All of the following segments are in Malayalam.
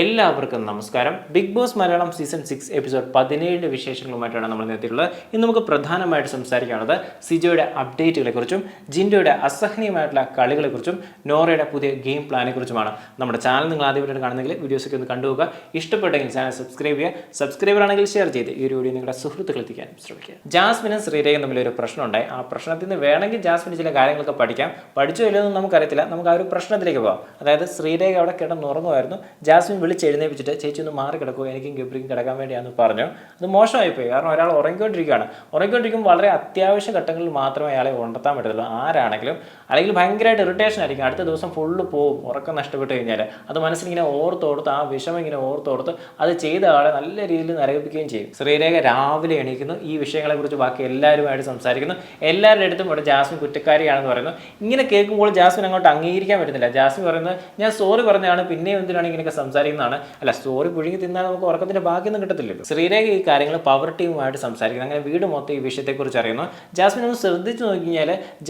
എല്ലാവർക്കും നമസ്കാരം. Bigg Boss Malayalam season six episode പതിനേഴിന്റെ വിശേഷങ്ങളുമായിട്ടാണ് നമ്മൾ എത്തിയിട്ടുള്ളത്. ഇന്ന് നമുക്ക് പ്രധാനമായിട്ട് സംസാരിക്കാനുള്ളത് സിജോയുടെ അപ്ഡേറ്റുകളെ കുറിച്ചും ജിൻഡോയുടെ അസഹനീയമായിട്ടുള്ള കളികളെക്കുറിച്ചും നോറയുടെ പുതിയ ഗെയിം പ്ലാനെ കുറിച്ചുമാണ് നമ്മുടെ ചാനൽ നിങ്ങൾ ആദ്യമായിട്ട് കാണുന്നെങ്കിൽ വീഡിയോസൊക്കെ ഒന്ന് കണ്ടുപോകുക ഇഷ്ടപ്പെട്ടെങ്കിൽ ചാനൽ സബ്സ്ക്രൈബ് ചെയ്യുക. സബ്സ്ക്രൈബർ ആണെങ്കിൽ ഷെയർ ചെയ്ത് ഈ ഒരു വീഡിയോ നിങ്ങളുടെ സുഹൃത്തുക്കൾ എത്തിക്കാൻ ശ്രമിക്കുക. ജാസ്മിനും ശ്രീരേഖയും തമ്മിൽ ഒരു പ്രശ്നമുണ്ടായി. ആ പ്രശ്നത്തിൽ നിന്ന് വേണമെങ്കിൽ ജാസ്മിന് ചില കാര്യങ്ങളൊക്കെ പഠിക്കാം. പഠിച്ചോ ഇല്ലയോ നമുക്കറിയത്തില്ല. നമുക്ക് ആ ഒരു പ്രശ്നത്തിലേക്ക് പോകാം അതായത് ശ്രീരേഖ അവിടെ കിടന്നുറങ്ങുമായിരുന്നു. ജാസ്മിൻ വിളിച്ച് എഴുന്നേപ്പിച്ചിട്ട് ചേച്ചി ഒന്ന് മാറി കിടക്കുക എനിക്കും ഗബ്രിക്കും കിടക്കാൻ വേണ്ടിയാന്ന് പറഞ്ഞു. അത് മോശമായിപ്പോയി. കാരണം ഒരാൾ ഉറങ്ങിക്കൊണ്ടിരിക്കുകയാണ്. ഉറങ്ങിക്കൊണ്ടിരിക്കുമ്പോൾ വളരെ അത്യാവശ്യ ഘട്ടങ്ങളിൽ മാത്രമേ അയാളെ ഉണർത്താൻ പറ്റത്തുള്ളൂ. ആരാണെങ്കിലും അല്ലെങ്കിൽ ഭയങ്കരമായിട്ട് ഇറിറ്റേഷൻ ആയിരിക്കും. അടുത്ത ദിവസം ഫുള്ള് പോവും ഉറക്കം നഷ്ടപ്പെട്ട് കഴിഞ്ഞാൽ. അത് മനസ്സിലിങ്ങനെ ഓർത്തോർത്ത് ആ വിഷമം ഇങ്ങനെ ഓർത്തോർത്ത് അത് ചെയ്ത ആളെ നല്ല രീതിയിൽ നരകിപ്പിക്കുകയും ചെയ്യും. ശ്രീരേഖ രാവിലെ എണീക്കുന്നു. ഈ വിഷയങ്ങളെക്കുറിച്ച് ബാക്കി എല്ലാവരുമായിട്ട് സംസാരിക്കുന്നു. എല്ലാവരുടെ അടുത്തും ഇവിടെ ജാസ്മിൻ കുറ്റക്കാരിയാണെന്ന് പറയുന്നു. ഇങ്ങനെ കേൾക്കുമ്പോൾ ജാസ്മിൻ അങ്ങോട്ട് അംഗീകരിക്കാൻ പറ്റുന്നില്ല. ജാസ്മിൻ പറയുന്നത് ഞാൻ സോറി പറഞ്ഞതാണ് പിന്നെയും എന്തിനാണ് ഇങ്ങനെയൊക്കെ സംസാരിക്കുന്നതാണ് അല്ല സ്റ്റോറി പുഴുങ്ങി തിന്നാൽ നമുക്ക് ഉറക്കത്തിന്റെ ബാക്കിയൊന്നും കിട്ടത്തില്ലല്ലോ. ശ്രീരേഖ ഈ കാര്യങ്ങൾ പവർ ടീമുമായിട്ട് സംസാരിക്കുന്നത് അങ്ങനെ വീട് മൊത്തം ഈ വിഷയത്തെക്കുറിച്ച് അറിയുന്നു. ജാസ്മിൻ ഒന്ന് ശ്രദ്ധിച്ചു നോക്കി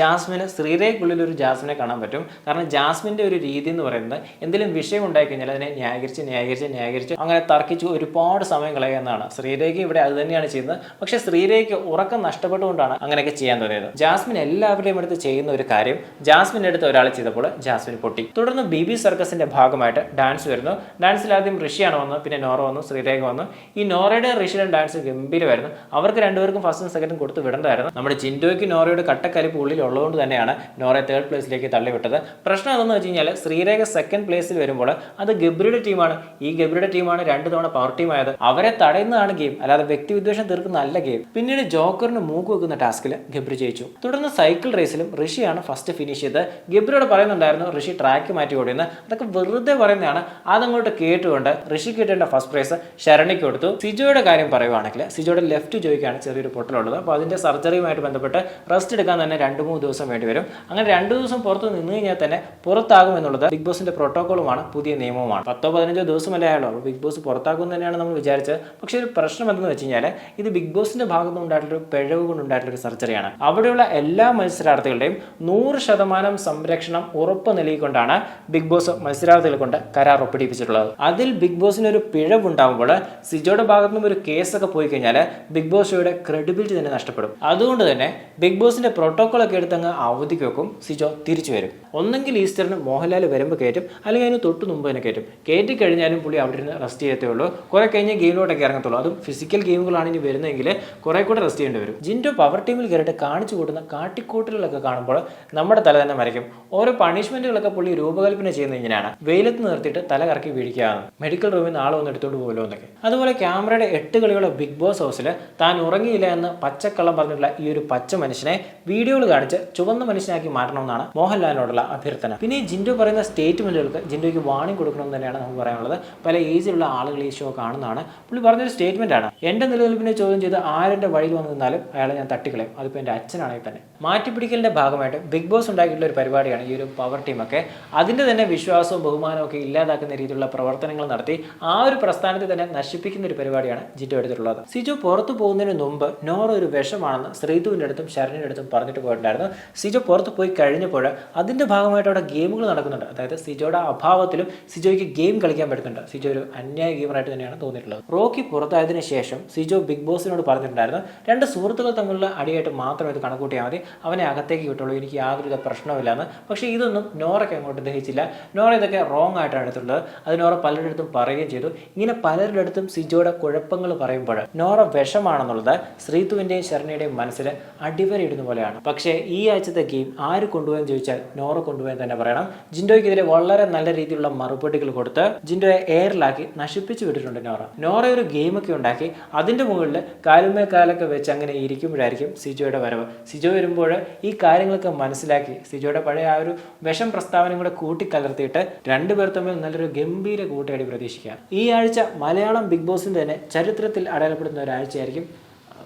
ജാസ്മിന് ശ്രീരേഖയ്ക്കുള്ളിൽ ഒരു ജാസ്മിനെ കാണാൻ പറ്റും. കാരണം ജാസ്മിന്റെ ഒരു രീതി എന്ന് പറയുന്നത് എന്തെങ്കിലും വിഷയം ഉണ്ടായി കഴിഞ്ഞാൽ അതിനെ ന്യായീകരിച്ച് ന്യായീകരിച്ച് ന്യായീകരിച്ച് അങ്ങനെ തർക്കിച്ച് ഒരുപാട് സമയം കളയുക എന്നാണ് ശ്രീരേഖ ഇവിടെ അത് തന്നെയാണ് ചെയ്യുന്നത്. പക്ഷേ ശ്രീരേഖയ്ക്ക് ഉറക്കം നഷ്ടപ്പെട്ടുകൊണ്ടാണ് അങ്ങനെയൊക്കെ ചെയ്യാൻ തോന്നിയത് ജാസ്മിൻ എല്ലാവരുടെയും അടുത്ത് ചെയ്യുന്ന ഒരു കാര്യം ജാസ്മിന്റെ അടുത്ത് ഒരാൾ ചെയ്തപ്പോൾ ജാസ്മിൻ പൊട്ടി. തുടർന്ന് ബി ബി സർക്കസിന്റെ ഭാഗമായിട്ട് ഡാൻസ് വരുന്നു. ഡാൻസിൽ ആദ്യം ഋഷിയാണ് വന്നത് പിന്നെ നോറ വന്നു ശ്രീരേഖ വന്നു. ഈ നോറയുടെ ഋഷിയുടെ ഡാൻസ് ഗംഭീരമായിരുന്നു. അവർക്ക് രണ്ടുപേർക്കും ഫസ്റ്റും സെക്കൻഡും കൊടുത്ത് വിടേണ്ടതായിരുന്നു നമ്മുടെ ചിൻഡോയ്ക്ക് നോറയുടെ കട്ടക്കലിപ്പ് ഉള്ളിൽ ഉള്ളതുകൊണ്ട് തന്നെയാണ് നോറയെ തേർഡ് പ്ലേസിലേക്ക് തള്ളിവിട്ടത്. പ്രശ്നം എന്തെന്ന് വെച്ച് കഴിഞ്ഞാൽ ശ്രീരേഖ സെക്കൻഡ് പ്ലേസിൽ വരുമ്പോൾ അത് ഗബ്രിയുടെ ടീമാണ് ഈ ഗബ്രിയുടെ ടീമാണ് രണ്ട് തവണ പവർ ടീം ആയത്. അവരെ തടയുന്നതാണ് ഗെയിം അല്ലാതെ വ്യക്തി വിദ്വേഷം തീർക്കുന്ന നല്ല ഗെയിം പിന്നീട് ജോക്കറിന് മൂക്ക് വെക്കുന്ന ടാസ്കിൽ ഗബ്രി ജയിച്ചു. തുടർന്ന് സൈക്കിൾ റേസിലും ഋഷിയാണ് ഫസ്റ്റ് ഫിനിഷ് ചെയ്തത്. ഗബ്രിയോട് പറയുന്നുണ്ടായിരുന്നു ഋഷി ട്രാക്ക് മാറ്റി ഓടിയെന്ന്. അതൊക്കെ വെറുതെ പറയുന്നതാണ്. അതങ്ങോട്ട് കേട്ടുകൊണ്ട് ഋഷി കിട്ടേണ്ട ഫസ്റ്റ് പ്രൈസ് ശരണിക്ക് കൊടുത്തു. സിജോയുടെ കാര്യം പറയുവാണെങ്കിൽ സിജോയുടെ ലെഫ്റ്റ് ജോയ്ക്കാണ് ചെറിയൊരു പൊട്ടലുള്ളത്. അപ്പോൾ അതിന്റെ സർജറിയുമായിട്ട് ബന്ധപ്പെട്ട് റെസ്റ്റ് എടുക്കാൻ തന്നെ രണ്ട് മൂന്ന് ദിവസം വേണ്ടി വരും. അങ്ങനെ രണ്ട് ദിവസം പുറത്ത് നിന്ന് കഴിഞ്ഞാൽ തന്നെ പുറത്താകും എന്നുള്ളത് ബിഗ് ബോസിന്റെ പ്രോട്ടോകോളുമാണ് പുതിയ നിയമവുമാണ്. പത്തോ പതിനഞ്ചോ ദിവസമല്ലേ ആയുള്ളൂ. അപ്പോൾ ബിഗ് ബോസ് പുറത്താക്കും തന്നെയാണ് നമ്മൾ വിചാരിച്ചത്. പക്ഷേ ഒരു പ്രശ്നം എന്തെന്ന് വെച്ച് കഴിഞ്ഞാൽ ഇത് ബിഗ് ബോസിന്റെ ഭാഗത്ത് നിന്നുണ്ടായിട്ടുള്ള ഒരു പിഴവ് കൊണ്ടുണ്ടായിട്ടുള്ള ഒരു സർജറിയാണ്. അവിടെയുള്ള എല്ലാ മത്സരാർത്ഥികളുടെയും നൂറ് ശതമാനം സംരക്ഷണം ഉറപ്പ് നൽകിക്കൊണ്ടാണ് ബിഗ് ബോസ് മത്സരാർത്ഥികളെ കൊണ്ട് കരാർ ഒപ്പിടിപ്പിച്ചിട്ടുള്ളത്. അതിൽ ബിഗ് ബോസിന് ഒരു പിഴവുണ്ടാകുമ്പോൾ സിജോയുടെ ഭാഗത്തു നിന്നും ഒരു കേസൊക്കെ പോയി കഴിഞ്ഞാൽ ബിഗ് ബോസ് ഷോയുടെ ക്രെഡിബിലിറ്റി തന്നെ നഷ്ടപ്പെടും. അതുകൊണ്ട് തന്നെ ബിഗ് ബോസിന്റെ പ്രോട്ടോകോൾ ഒക്കെ എടുത്തങ്ങ് അവധിക്ക് വെക്കും സിജോ തിരിച്ചു വരും. ഒന്നെങ്കിൽ ഈസ്റ്ററിന് മോഹൻലാൽ വരുമ്പോൾ കയറ്റും അല്ലെങ്കിൽ അതിന് തൊട്ട് മുമ്പ് തന്നെ കയറ്റും. കയറ്റി കഴിഞ്ഞാലും പുള്ളി അവിടെ ഇരുന്ന് റെസ്റ്റ് ചെയ്യത്തേ ഉള്ളൂ. കുറെ കഴിഞ്ഞ ഗെയിമിലോട്ടൊക്കെ ഇറങ്ങത്തുള്ളൂ. അതും ഫിസിക്കൽ ഗെയിമുകളാണ് ഇനി വരുന്നതെങ്കിൽ കുറെ കൂടെ റെസ്റ്റ് ചെയ്യേണ്ടി വരും. ജിൻഡോ പവർ ടീമിൽ കയറിയിട്ട് കാണിച്ചു കൂട്ടുന്ന കാട്ടിക്കൂട്ടലുകളൊക്കെ കാണുമ്പോൾ നമ്മുടെ തല തന്നെ മരയ്ക്കും. ഓരോ പണിഷ്മെന്റുകളൊക്കെ പുള്ളി രൂപകൽപ്പന ചെയ്യുന്ന ഇങ്ങനെയാണ്. വെയിലത്ത് നിർത്തിയിട്ട് തല കറക്കി വീഴിക്കുകയാണ് മെഡിക്കൽ റൂമിൽ നിന്ന് ആളെ വന്ന് എടുത്തോണ്ട് പോകുമല്ലോ എന്നൊക്കെ. അതുപോലെ ക്യാമറയുടെ എട്ട് കളികളെ ബിഗ് ബോസ് ഹൗസിൽ താൻ ഉറങ്ങിയില്ല എന്ന് പച്ചക്കള്ളം പറഞ്ഞിട്ടുള്ള ഈ ഒരു പച്ച മനുഷ്യനെ വീഡിയോകൾ കാണിച്ച് ചുവന്ന മനുഷ്യനാക്കി മാറ്റണമെന്നാണ് മോഹൻലാലിനോടുള്ള അഭ്യർത്ഥന. പിന്നെ ജിൻഡു പറയുന്ന സ്റ്റേറ്റ്മെന്റുകൾക്ക് ജിൻഡോയ്ക്ക് വാണിംഗ് കൊടുക്കണമെന്ന് തന്നെയാണ് നമുക്ക് പറയാനുള്ളത്. പല ഏജിലുള്ള ആളുകൾ ഈ ഷോ കാണുന്നതാണ്. പുള്ളി പറഞ്ഞൊരു സ്റ്റേറ്റ്മെന്റ് ആണ്. എന്റെ നിലനിൽപ്പിനെ ചോദ്യം ചെയ്ത് ആരെന്റെ വഴിയിൽ വന്നു നിന്നാലും അയാളെ ഞാൻ തട്ടിക്കളയും. അതിപ്പോൾ എന്റെ അച്ഛനാണെങ്കിൽ തന്നെ. മാറ്റിപ്പിടിക്കലിന്റെ ഭാഗമായിട്ട് ബിഗ് ബോസ് ഉണ്ടാക്കിയിട്ടുള്ള ഒരു പരിപാടിയാണ് ഈ ഒരു പവർ ടീമൊക്കെ അതിന്റെ തന്നെ വിശ്വാസവും ബഹുമാനവും ഒക്കെ ഇല്ലാതാക്കുന്ന രീതിയിലുള്ള പ്രവർത്തനങ്ങൾ നടത്തി ആ ഒരു പ്രസ്ഥാനത്തെ തന്നെ നശിപ്പിക്കുന്ന ഒരു പരിപാടിയാണ് ജിറ്റു എടുത്തിട്ടുള്ളത്. സിജു പുറത്തു പോകുന്നതിന് മുമ്പ് നോറ ഒരു വിഷമാണെന്ന് ശ്രീതുവിന്റെ അടുത്തും ശരണിന്റെ അടുത്തും പറഞ്ഞിട്ട് പോയിട്ടുണ്ടായിരുന്നു. സിജു പുറത്ത് പോയി കഴിഞ്ഞപ്പോൾ അതിന്റെ ഭാഗമായിട്ട് അവിടെ ഗെയിമുകൾ നടക്കുന്നുണ്ട്. അതായത് സിജോയുടെ അഭാവത്തിലും സിജോയ്ക്ക് ഗെയിം കളിക്കാൻ പറ്റുന്നുണ്ട്. സിജോ ഒരു അന്യായ ഗെയിമറായിട്ട് തന്നെയാണ് തോന്നിയിട്ടുള്ളത്. റോക്കി പുറത്തായതിനു ശേഷം സിജോ ബിഗ് ബോസിനോട് പറഞ്ഞിട്ടുണ്ടായിരുന്നു രണ്ട് സുഹൃത്തുക്കൾ തമ്മിലുള്ള അടിയായിട്ട് മാത്രം ഇത് കണക്കൂട്ടിയാൽ മതി. അവനെ അകത്തേക്ക് കിട്ടുള്ളൂ എനിക്ക് യാതൊരുവിധ പ്രശ്നമില്ലാന്ന് പക്ഷേ ഇതൊന്നും നോറയ്ക്ക് അങ്ങോട്ട് ദഹിച്ചില്ല. നോറ ഇതൊക്കെ റോങ് ആയിട്ടാണ് എടുത്തുള്ളത് അത് നോറ പലരുടെ അടുത്തും പറയുകയും ചെയ്തു. ഇങ്ങനെ പലരുടെ അടുത്തും സിജോയുടെ കുഴപ്പങ്ങൾ പറയുമ്പോൾ നോറ വിഷമാണെന്നുള്ളത് ശ്രീതുവിന്റെയും ശരണിയുടെയും മനസ്സിൽ അടിവരയിടുന്ന പോലെയാണ്. പക്ഷേ ഈ ആഴ്ചത്തെ ഗെയിം ആര് കൊണ്ടുപോയെന്ന് ചോദിച്ചാൽ നോറ കൊണ്ടുപോയെന്ന് തന്നെ പറയണം. ജിൻഡോയ്ക്കെതിരെ വളരെ നല്ല രീതിയിലുള്ള മറുപടികൾ കൊടുത്ത് ജിൻഡോയെ എയറിലാക്കി നശിപ്പിച്ചു വിട്ടിട്ടുണ്ട് നോറ. നോറ ഒരു ഗെയിമൊക്കെ ഉണ്ടാക്കി അതിന്റെ മുകളിൽ കാലുമേ കാലൊക്കെ വെച്ച് അങ്ങനെ ഇരിക്കുമ്പോഴായിരിക്കും സിജോയുടെ വരവ്. സിജോ വരുമ്പോൾ ഈ കാര്യങ്ങളൊക്കെ മനസ്സിലാക്കി സിജോയുടെ പഴയ ആ ഒരു വിഷം പ്രസ്താവനയും കൂടെ കൂട്ടിക്കലർത്തിയിട്ട് രണ്ടുപേർ തമ്മിൽ നല്ലൊരു ഗംഭീര കൂട്ടുകാരി പ്രതീക്ഷിക്കാം. ഈ ആഴ്ച മലയാളം ബിഗ് ബോസിന്റെ തന്നെ ചരിത്രത്തിൽ അടയാളപ്പെടുന്ന ഒരാഴ്ചയായിരിക്കും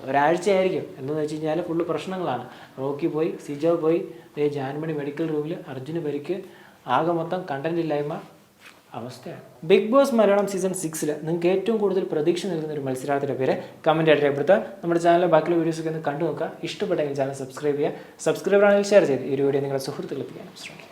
ഒരാഴ്ചയായിരിക്കും എന്തെന്ന് വെച്ച് കഴിഞ്ഞാൽ ഫുള്ള് പ്രശ്നങ്ങളാണ്. റോക്കി പോയി സിജോ പോയി ജാൻമണി മെഡിക്കൽ റൂമിൽ അർജുന് പരിക്ക് ആകെ മൊത്തം കണ്ടന്റ് ഇല്ലായ്മ അവസ്ഥയാണ്. ബിഗ് ബോസ് മലയാളം സീസൺ സിക്സിൽ നിങ്ങൾക്ക് ഏറ്റവും കൂടുതൽ പ്രതീക്ഷ നൽകുന്ന ഒരു മത്സരാർത്ഥിയുടെ പേര് കമന്റ് ആയിട്ട് രേഖപ്പെടുത്തുക. നമ്മുടെ ചാനലിലെ ബാക്കിയുള്ള വീഡിയോസൊക്കെ ഒന്ന് കണ്ടു നോക്കുക. ഇഷ്ടപ്പെട്ടെങ്കിൽ ചാനൽ സബ്സ്ക്രൈബ് ചെയ്യുക. സബ്സ്ക്രൈബർ ആണെങ്കിൽ ഷെയർ ചെയ്ത് ഈ വീഡിയോ നിങ്ങളുടെ സുഹൃത്തുക്കൾ എത്തിക്കാനും ശ്രമിക്കുക